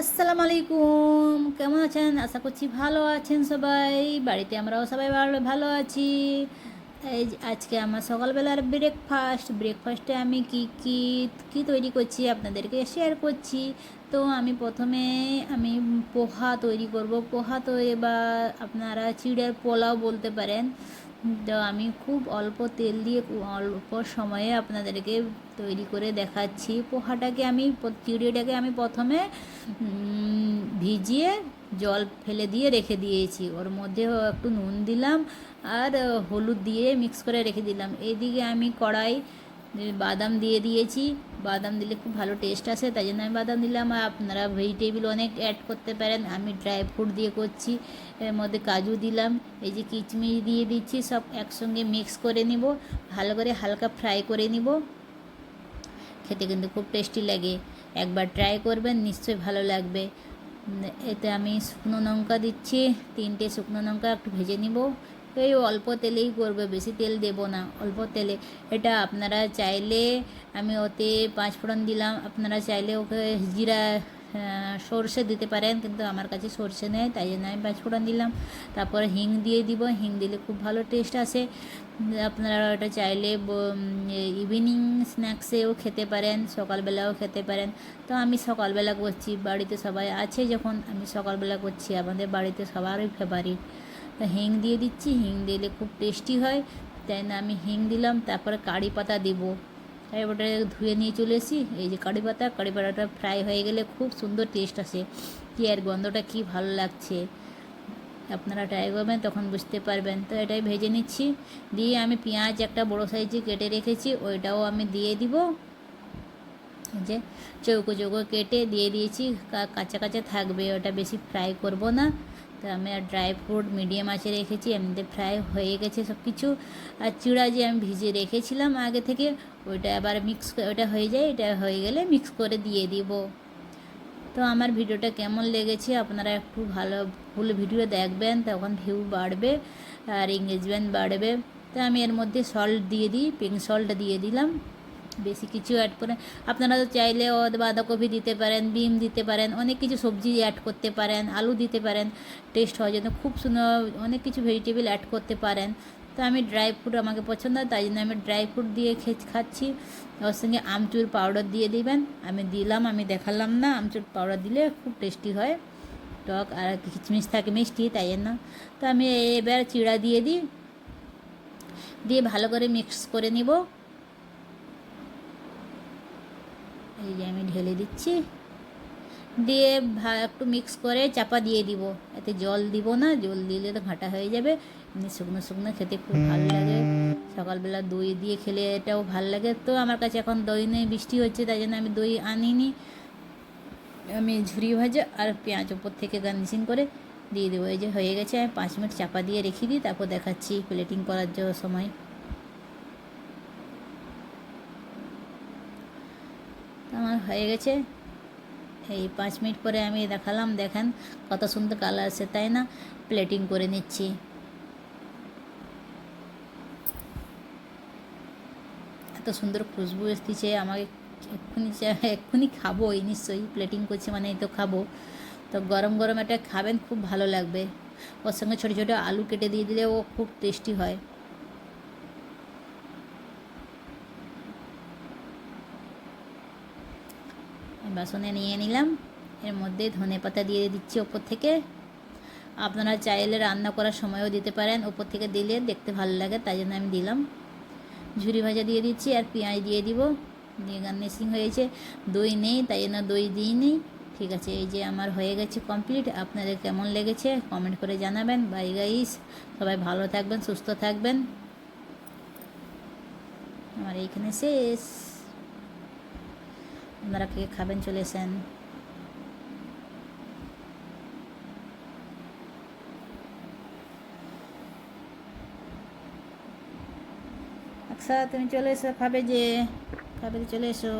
আসসালামু আলাইকুম কেমন আছেন? আশা করছি ভালো আছেন সবাই। বাড়িতে আমরাও সবাই ভালো ভালো আছি। এই আজকে আমার সকালবেলার ব্রেকফাস্ট ব্রেকফাস্টে আমি কি কি কি তৈরি করছি আপনাদেরকে শেয়ার করছি। তো আমি প্রথমে আমি পোহা তৈরি করব। পোহা তো এবার আপনারা চিড়ের পোলাও বলতে পারেন। তো আমি খুব অল্প তেল দিয়ে অল্প সময়ে আপনাদেরকে তৈরি করে দেখাচ্ছি। পোহাটাকে আমি চিড়িটাকে আমি প্রথমে ভিজিয়ে জল ফেলে দিয়ে রেখে দিয়েছি। ওর মধ্যে একটু নুন দিলাম আর, হলুদ দিয়ে মিক্স করে রেখে দিলাম। এদিকে আমি কড়াই বাদাম দিয়ে দিয়েছি। বাদাম দিলে খুব ভালো টেস্ট আসে, তাই জন্য আমি বাদাম দিলাম। আর আপনারা ভেজিটেবিল অনেক অ্যাড করতে পারেন। আমি ড্রাই ফ্রুট দিয়ে করছি, এর মধ্যে কাজু দিলাম, এই যে কিচমিচ দিয়ে দিচ্ছি, সব একসঙ্গে মিক্স করে নিব। ভালো করে হালকা ফ্রাই করে নিব। খেতে কিন্তু খুব টেস্টি লাগে। একবার ট্রাই করবেন, নিশ্চয়ই ভালো লাগবে। এতে আমি শুকনো লঙ্কা দিচ্ছি, তিনটে শুকনো লঙ্কা একটু ভেজে নিব। এই অল্প তেলেই করবে, বেশি তেল দেব না। অল্প তেলে। এটা আপনারা চাইলে আমি ওতে পাঁচ ফোড়ন দিলাম। আপনারা চাইলে ওকে জিরা সর্ষে দিতে পারেন, কিন্তু আমার কাছে সর্ষে নেই, তাই জন্য আমি পাঁচ ফোড়ন দিলাম। তারপরে হিং দিয়ে দিব। হিং দিলে খুব ভালো টেস্ট আসে। আপনারা ওটা চাইলে ইভিনিং স্ন্যাক্সেও খেতে পারেন, সকালবেলাও খেতে পারেন। তো আমি সকালবেলা করছি, বাড়িতে সবাই আছে যখন, আমি সকালবেলা করছি, আমাদের বাড়িতে সবারই ফেভারিট হিং দিয়ে দিচ্ছি। হিং দিলে খুব টেস্টি হয়। তাই না, আমি হিং দিলাম, তারপরে কারি পাতা দেবো। তাই ওটা ধুয়ে নিয়ে চলে এসেছি। এই যে কারি পাতা, কারি পাতাটা ফ্রাই হয়ে গেলে খুব সুন্দর টেস্ট আসে। কি আর গন্ধটা, কি ভালো লাগছে। আপনারা ট্রাই করবেন, তখন বুঝতে পারবেন। তো এটাই ভেজে নিচ্ছি। দিয়ে আমি পেঁয়াজ একটা বড় সাইজে কেটে রেখেছি, ওইটাও আমি দিয়ে দিব। যে চৌকো চৌকো কেটে দিয়ে দিয়েছি। কাঁচা কাঁচা থাকবে, ওটা বেশি ফ্রাই করব না। তো আমি আর ড্রাই ফ্রুট মিডিয়াম আঁচে রেখেছি, এমনিতে ফ্রাই হয়ে গেছে সব কিছু আর চিড়া যে আমি ভিজে রেখেছিলাম আগে থেকে, ওইটা আবার মিক্স ওটা হয়ে যায়, এটা হয়ে গেলে মিক্স করে দিয়ে দিব। তো আমার ভিডিওটা কেমন লেগেছে আপনারা একটু ভালো ফুল ভিডিও দেখবেন তখন ভিউ বাড়বে আর এঙ্গেজমেন্ট বাড়বে। তো আমি এর মধ্যে সল্ট দিয়ে দিই পিঙ্ক সল্ট দিয়ে দিলাম। বেশি কিছু অ্যাড করে আপনারা তো চাইলে ও বাঁধাকপি দিতে পারেন, বিম দিতে পারেন, অনেক কিছু সবজি অ্যাড করতে পারেন, আলু দিতে পারেন টেস্ট হয় যেন খুব সুন্দর অনেক কিছু ভেজিটেবল অ্যাড করতে পারেন। তো আমি ড্রাই ফ্রুট আমাকে পছন্দ হয়, তাই জন্য আমি ড্রাই ফ্রুট দিয়ে খে- খাচ্ছি। ওর সঙ্গে আমচুর পাউডার দিয়ে দিবেন। আমি দিলাম, আমি দেখালাম না, আমচুর পাউডার দিলে খুব টেস্টি হয়। টক আর কিচমিচ থাকে মিষ্টি, তাই জন্য। তো আমি এবার চিড়া দিয়ে দিই। দিয়ে ভালো করে মিক্স করে নিব। এই যে আমি ঢেলে দিচ্ছি। দিয়ে একটু মিক্স করে চাপা দিয়ে দিব। এতে জল দিব না, জল দিলে তো ঘাঁটা হয়ে যাবে। এমনি শুকনো শুকনো খেতে খুব ভালো লাগে। সকালবেলা দই দিয়ে খেলে এটাও ভালো লাগে। তো আমার কাছে এখন দই নেই বৃষ্টি হচ্ছে, তাই জন্য আমি দই আনিনি। আমি ঝুরি ভাজা আর পেঁয়াজ ওপর থেকে গার্নিশিং করে দিয়ে দেবো। এই যে হয়ে গেছে, আমি পাঁচ মিনিট চাপা দিয়ে রেখে দিই, তারপর দেখাচ্ছি প্লেটিং করার জন্য সময় তো আমার হয়ে গেছে। এই পাঁচ মিনিট পরে আমি দেখালাম, দেখেন কত সুন্দর কালার আছে তাই না? প্লেটিং করে নিচ্ছি। এত সুন্দর খুশবু এসেছে, আমাকে এক্ষুনি এক্ষুনি খাব, এই নিশ্চয়ই প্লেটিং করছি মানে এই তো খাব। তো গরম গরম এটা খাবেন, খুব ভালো লাগবে। ওর সঙ্গে ছোটো ছোটো আলু কেটে দিয়ে দিলে ও খুব টেস্টি হয়। বাসনে নিয়ে নিলাম। এর মধ্যে ধনে পাতা দিয়ে দিচ্ছি ওপর থেকে। আপনারা চাইলে রান্না করার সময়ও দিতে পারেন। ওপর থেকে দিলে দেখতে ভালো লাগে, তাই জন্য আমি দিলাম। ঝুরি ভাজা দিয়ে দিচ্ছি আর পেঁয়াজ দিয়ে দিব। দিয়ে গার্নিশিং হয়েছে। দই নেই, তাই জন্য দই দিইনি। ঠিক আছে, এই যে আমার হয়ে গেছে কমপ্লিট। আপনাদের কেমন লেগেছে কমেন্ট করে জানাবেন। বাই গাইস, সবাই ভালো থাকবেন, সুস্থ থাকবেন। আমার এইখানে শেষ। আপনারা কে খাবেন চলে এসেন আচ্ছা তুমি চলে এসো খাবে যে খাবে চলে এসো।